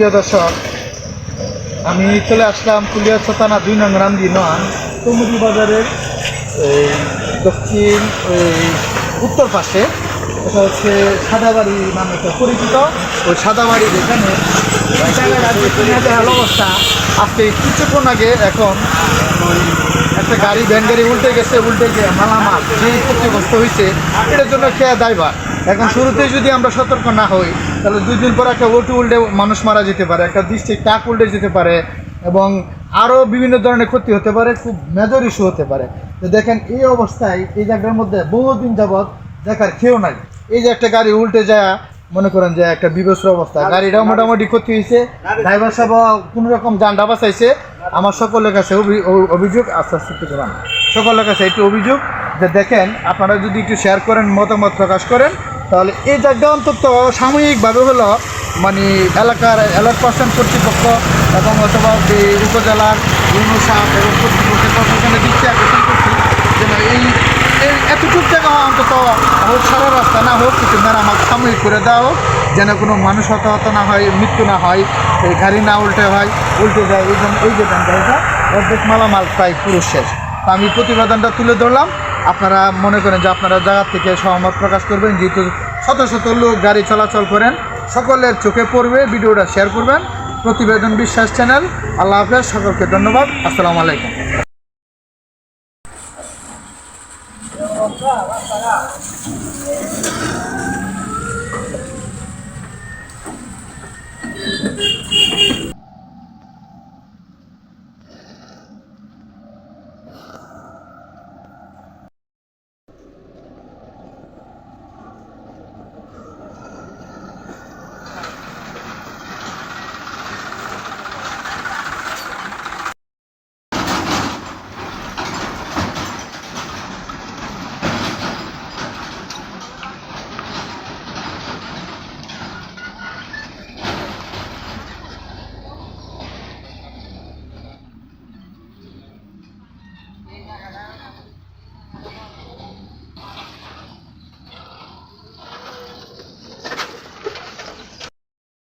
প্রিয় দর্শক, আমি চলে আসলাম কুলিয়াছা থানা দুই নং রান্দি নন কুমুদি বাজারের দক্ষিণ উত্তর পাশে। এটা হচ্ছে সাদাবাড়ি নামে একটা পরিচিত। ওই ওই জায়গাটার অবস্থা। আজকে কিছুক্ষণ আগে এখন একটা গাড়ি, ভ্যান গাড়ি উল্টে গেছে, উল্টে গিয়ে মালামাল যে ক্ষতিগ্রস্ত হয়েছে, এটার জন্য খেয়া দায়বার এখন শুরুতেই যদি আমরা সতর্ক না হই তাহলে দুই দিন পর একটা ওটু উল্টে মানুষ মারা যেতে পারে একটা দৃষ্টি টাক উল্টে যেতে পারে এবং আরও বিভিন্ন ধরনের ক্ষতি হতে পারে খুব মেজর ইস্যু হতে পারে। তো দেখেন এই অবস্থায় এই জায়গার মধ্যে বহুদিন যাবৎ দেখার কেউ নাই। এই যে একটা গাড়ি উল্টে যায় মনে করেন যে একটা বিবস্র অবস্থা। গাড়িটাও মোটামুটি ক্ষতি হয়েছে। ড্রাইভার সাহেব কোনো রকম জানটা বাঁচাইছে। আমার সকলের কাছে অভিযোগ আস্তে আস্তে করান সকলের কাছে একটু অভিযোগ যে দেখেন আপনারা যদি একটু শেয়ার করেন মতামত প্রকাশ করেন তাহলে এই জায়গা অন্তত সাময়িকভাবে হলো মানে এলাকার এলার পার্সেন্ট কর্তৃপক্ষ এবং অথবা উপজেলার বিভিন্ন সাপ এবং কর্তৃপক্ষের প্রশাসনে দৃষ্টি আকর্ষণ করছি যেন এই এই এতটুকু জায়গা অন্তত হোক, সারা রাস্তা না হোক, কিছু মেরামত সাময়িক করে দেওয়া হোক, যেন কোনো মানুষ হতাহত না হয়, মৃত্যু না হয় এই গাড়ি না উল্টে হয়, উল্টে যায়, এই জন্য এই যে গাড়িটা অর্ধেক মালামাল প্রায় পুরো শেষ। তো আমি প্রতিবেদনটা তুলে ধরলাম। আপনারা মনে করেন যে আপনারা জায়গা থেকে সহমত প্রকাশ করবেন, যেহেতু শত শত লোক গাড়ি চলাচল করেন। সকলের চোখে পড়বে, ভিডিওটা শেয়ার করবেন। প্রতিবেদন বিশ্বাস চ্যানেল আল্লাহ হাফেজ, সকলকে ধন্যবাদ। আসসালাম আলাইকুম।